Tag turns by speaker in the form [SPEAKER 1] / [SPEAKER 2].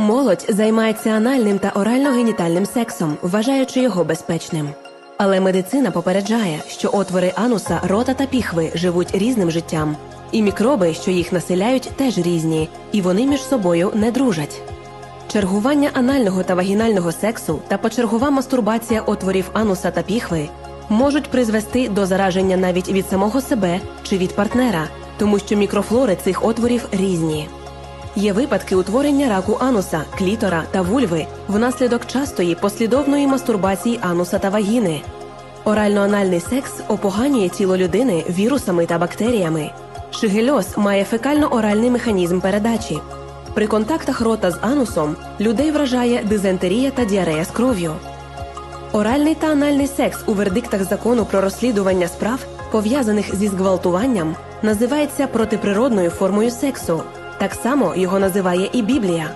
[SPEAKER 1] Молодь займається анальним та орально-генітальним сексом, вважаючи його безпечним. Але медицина попереджає, що отвори ануса, рота та піхви живуть різним життям, і мікроби, що їх населяють, теж різні, і вони між собою не дружать. Чергування анального та вагінального сексу та почергова мастурбація отворів ануса та піхви можуть призвести до зараження навіть від самого себе чи від партнера, тому що мікрофлори цих отворів різні. Є випадки утворення раку ануса, клітора та вульви внаслідок частої послідовної мастурбації ануса та вагіни. Орально-анальний секс опоганює тіло людини вірусами та бактеріями. Шигельоз має фекально-оральний механізм передачі. При контактах рота з анусом людей вражає дизентерія та діарея з кров'ю. Оральний та анальний секс у вердиктах закону про розслідування справ, пов'язаних зі зґвалтуванням, називається протиприродною формою сексу. Так само його називає і Біблія.